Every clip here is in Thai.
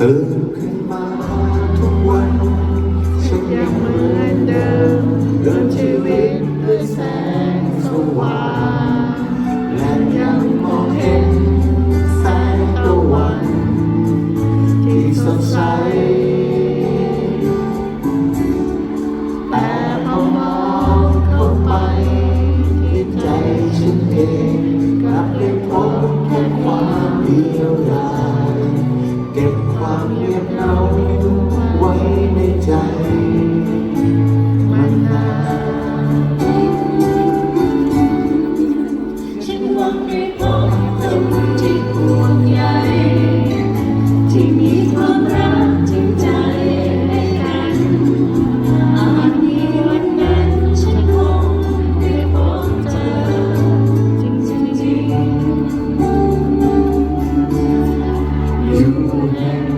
ตื่นขึ้นมาทุกวันฉันยังเหมือนเดิมเดินชีวิตด้วยแสงสว่างและยังมองเห็นแสงตะวัน ที่สดใสแต่พอมองเขาไปที่ใจฉันเองกลับได้พบแค่ความเดียวดา ใจมันนานฉันหวังได้พบคนที่ห่วงใยที่มีความรักจริงใจให้กันอาจมีวันนั้นฉันคงได้พบเธอจริงๆอยู่แห่งไหนคน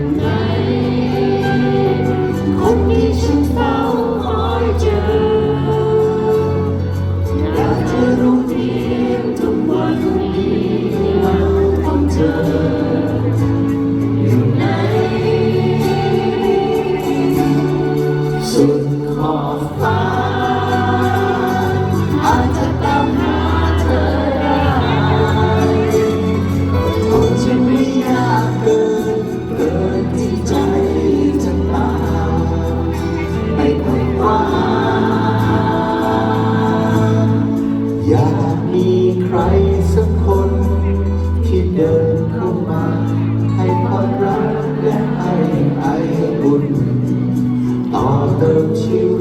you.